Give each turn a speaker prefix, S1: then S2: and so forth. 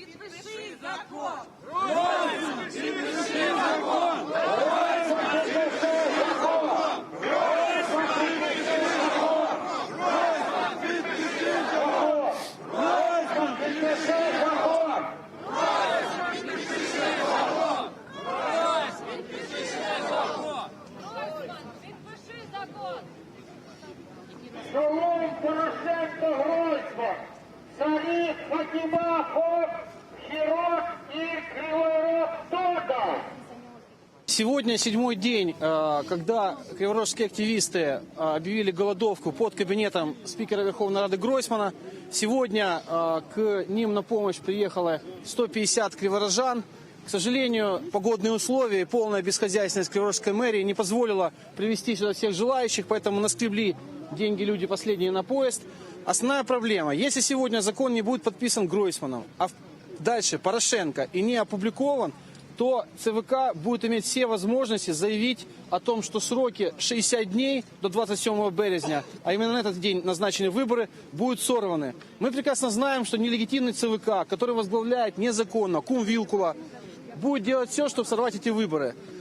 S1: Підпиши закон.
S2: Підпиши закон.
S3: Солом Порошенко Гройсман, Зарік Фатіма Хоп,
S4: Сегодня седьмой день, э, когда криворожские активисты э, объявили голодовку под кабинетом спикера Верховной Рады Гройсмана. Сегодня э, к ним на помощь приехало 150 криворожан. К сожалению, погодные условия и полная бесхозяйственность Криворожской мэрии не позволила привести сюда всех желающих, поэтому наскребли деньги люди последние на поезд. Основная проблема, если сегодня закон не будет подписан Гройсманом, а дальше Порошенко и не опубликован, то ЦВК будет иметь все возможности заявить о том, что сроки 60 дней до 27 березня, а именно на этот день назначены выборы, будут сорваны. Мы прекрасно знаем, что нелегитимный ЦВК, который возглавляет незаконно Кум Вилкула, будет делать все, чтобы сорвать эти выборы.